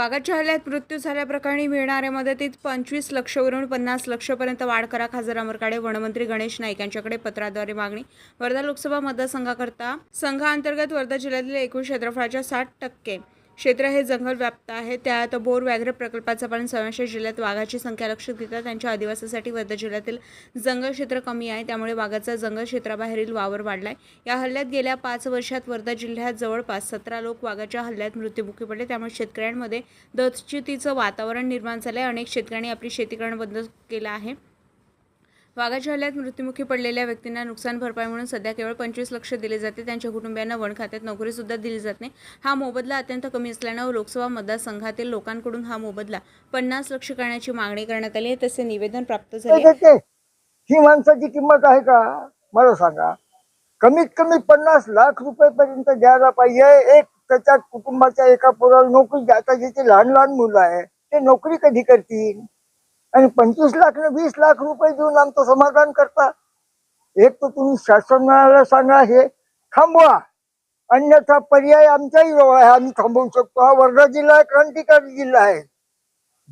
वाघाच्या हल्ल्यात मृत्यू झाल्याप्रकरणी मिळणाऱ्या मदतीत पंचवीस लक्षवरून पन्नास लक्षपर्यंत वाढ करा खासदार अमरकाडे वनमंत्री गणेश नाईक यांच्याकडे पत्राद्वारे मागणी. वर्धा लोकसभा मतदारसंघाकरता संघाअंतर्गत वर्धा जिल्ह्यातील एकूण क्षेत्रफळाच्या साठ टक्के. क्षेत्र हे जंगल व्याप्त आहे. त्यात बोर व्याघ्र प्रकल्पाचा पण समावेश जिल्ह्यात वाघाची संख्या लक्षात घेता त्यांच्या अधिवासासाठी वर्धा जिल्ह्यातील जंगल क्षेत्र कमी आहे. त्यामुळे वाघाचा जंगल क्षेत्राबाहेरील वावर वाढलाय. या हल्ल्यात गेल्या पाच वर्षात वर्धा जिल्ह्यात जवळपास सतरा लोक वाघाच्या हल्ल्यात मृत्युमुखी पडले. त्यामुळे शेतकऱ्यांमध्ये दहशतीचं वातावरण निर्माण झालं आहे अनेक शेतकऱ्यांनी आपली शेती करणं बंद केलं आहे. वाघाच्या हल्ल्यात मृत्युमुखी पडलेल्या व्यक्तींना नुकसान भरपाई म्हणून सध्या केवळ पंचवीस लक्ष दिले जाते. त्यांच्या कुटुंबियांना वन खात्यात नोकरी सुद्धा दिली जात नाही. हा मोबदला अत्यंत कमी असल्यानं लोकसभा मतदारसंघातील लोकांकडून हा मोबदला पन्नास लक्ष करण्याची मागणी करण्यात आली आहे. तसे निवेदन प्राप्त झाले ही माणसाची किंमत आहे का? मला सांगा. कमीत कमी पन्नास लाख रुपये पर्यंत द्यायला पाहिजे. एक त्याच्या कुटुंबाच्या एका पोराला नोकरी आता जिथे लहान लहान मुलं आहे. ते नोकरी कधी करतील? आणि पंचवीस लाख न वीस लाख रुपये देऊन आमचं समाधान करता एक तर तुम्ही शासनाला सांगा हे थांबवा. अन्यथा पर्याय आमच्याही जवळ आहे आम्ही थांबवू शकतो. हा वर्धा जिल्हा आहे, क्रांतिकारी जिल्हा आहे.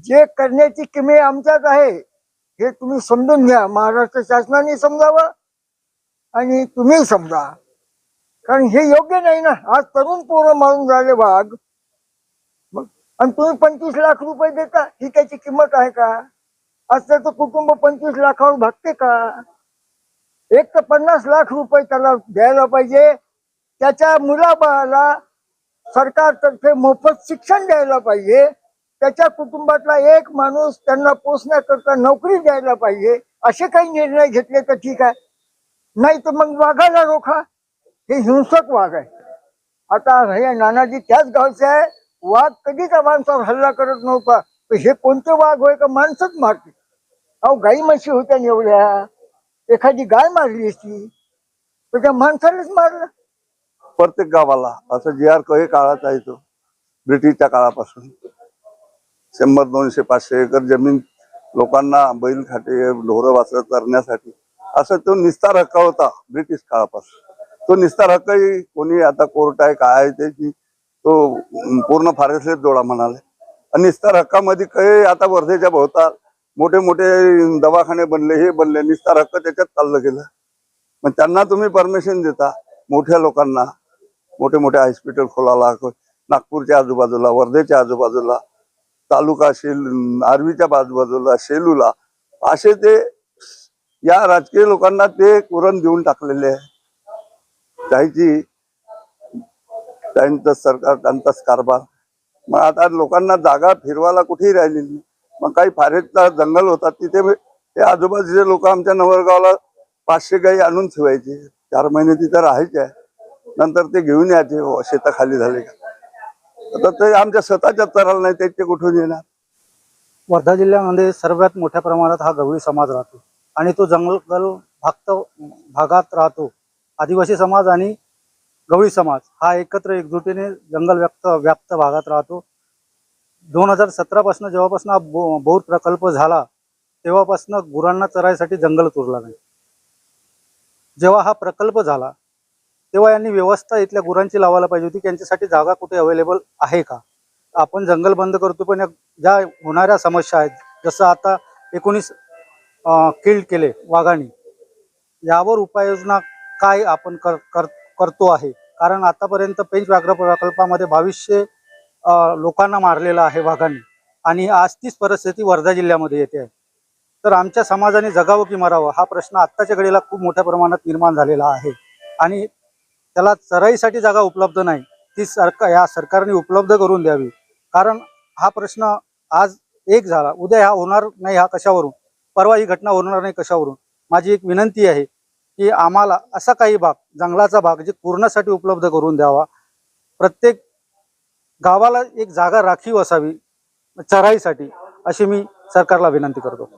जे करण्याची किमे आमच्यात आहे हे तुम्ही समजून घ्या. महाराष्ट्र शासनाने समजावं आणि तुम्ही समजा. कारण हे योग्य नाही ना. आज तरुण पोरं मारून झाले वाघ. मग आणि तुम्ही पंचवीस लाख रुपये देता ही त्याची किंमत आहे का? आज त्याचं कुटुंब पंचवीस लाखावर भागते का? एक तर पन्नास लाख रुपये त्याला द्यायला पाहिजे. त्याच्या मुलाबाळाला सरकारतर्फे मोफत शिक्षण द्यायला पाहिजे. त्याच्या कुटुंबातला एक माणूस त्यांना पोचण्याकरता नोकरी द्यायला पाहिजे. असे काही निर्णय घेतले तर ठीक आहे. नाही तर मग वाघाला रोखा. हे हिंसक वाघ आहे. आता हे नानाजी त्याच गावचे आहे. वाघ कधीच माणसावर हल्ला करत नव्हता. हे कोणते वाघ होय का? माणसंच मारते. अहो गाई म्हशी होत्या एवढ्या. एखादी गाय मारली असती तर त्या माणसालाच मारलं. प्रत्येक गावाला असं जी आर काही काळात आहे तो ब्रिटिशच्या काळापासून. शंभर दोनशे पाचशे एकर जमीन लोकांना बैल खाटे ढोरं वासरं करण्यासाठी. असं तो निस्तार हक्क होता ब्रिटिश काळापासून. तो निस्तार हक्कही कोणी आता कोर्ट आहे काय आहे त्याची तो पूर्ण फारसलेच जोडा म्हणाले आणि निस्तार हक्कामध्ये काही आता वर्धेच्या भोवतात मोठे मोठे दवाखाने बनले हे बनले निस्तार हक्क त्याच्यात चाललं गेलं. मग त्यांना तुम्ही परमिशन देता मोठ्या लोकांना मोठे मोठे हॉस्पिटल खोलायला नागपूरच्या आजूबाजूला वर्धेच्या आजूबाजूला तालुका शेल आर्वीच्या बाजूबाजूला शेलूला असे ते या राजकीय लोकांना ते कुरण देऊन टाकलेले आहे. त्याची त्यांचं सरकार त्यांचाच कारभार. मग आता लोकांना जागा फिरवायला कुठेही राहिलेली नाही. मग काही फारेचा जंगल होतात तिथे ते आजूबाजूचे लोक आमच्या नवरगावला पाचशे गाई आणून ठेवायचे. चार महिने तिथे राहायचे. नंतर ते घेऊन यायचे हो, शेताखाली झाले का? आता ते आमच्या स्वतःच्या चराला नाही त्याचे कुठून येणार? वर्धा जिल्ह्यामध्ये सर्वात मोठ्या प्रमाणात हा गवळी समाज राहतो. आणि तो जंगल भागत भागात राहतो. आदिवासी समाज आणि गवळी समाज हा एकत्र एकजुटीने जंगल व्याप्त व्याप्त भागात राहतो. दोन हजार सतरापासून जेव्हापासून हा बो प्रकल्प झाला तेव्हापासून गुरांना चरायसाठी जंगल तुरला नाही. जेव्हा हा प्रकल्प झाला तेव्हा यांनी व्यवस्था इथल्या गुरांची लावायला पाहिजे होती त्यांच्यासाठी जागा कुठे अवेलेबल आहे का? आपण जंगल बंद करतो पण या ज्या होणाऱ्या समस्या आहेत जसं आता एकोणीस किल्ड केले वाघांनी यावर उपाययोजना काय आपण कर, कर करतो आहे. कारण आतापर्यंत पेंच व्याघ्र प्रकल्पामध्ये बावीसशे लोकांना मारलेलं आहे वाघांनी. आणि आज तीच परिस्थिती वर्धा जिल्ह्यामध्ये येते आहे. तर आमच्या समाजाने जगावं की मरावं हा प्रश्न आत्ताच्या घडीला खूप मोठ्या प्रमाणात निर्माण झालेला आहे. आणि त्याला चराईसाठी जागा उपलब्ध नाही ती सरकार या सरकारने उपलब्ध करून द्यावी. कारण हा प्रश्न आज एक झाला उद्या हा होणार नाही हा कशावरून? परवा ही घटना होणार नाही कशावरून? माझी एक विनंती आहे की आम्हाला असा काही भाग जंगलाचा भाग जे कुरणासाठी उपलब्ध करून द्यावा. प्रत्येक गावाला एक जागा राखीव असावी चराईसाठी अशी मी सरकारला विनंती करतो.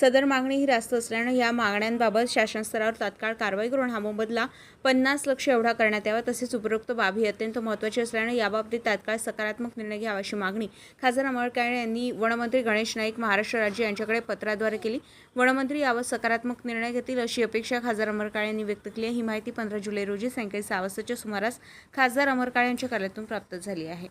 सदर मागणी ही रास्त असल्यानं या मागण्यांबाबत शासनस्तरावर तात्काळ कारवाई करून हा मोबदला पन्नास लक्ष एवढा करण्यात यावा तसेच उपरोक्त बाबी अत्यंत महत्त्वाची असल्यानं याबाबतीत तात्काळ सकारात्मक निर्णय घ्यावा अशी मागणी खासदार अमर काळे यांनी वनमंत्री गणेश नाईक महाराष्ट्र राज्य यांच्याकडे पत्राद्वारे केली. वनमंत्री यावर सकारात्मक निर्णय घेतील अशी अपेक्षा खासदार अमर काळे यांनी व्यक्त केली आहे. ही माहिती पंधरा जुलै रोजी सायंकाळी सहा वाजताच्या सुमारास खासदार अमर काळे यांच्या कार्यालयातून प्राप्त झाली आहे.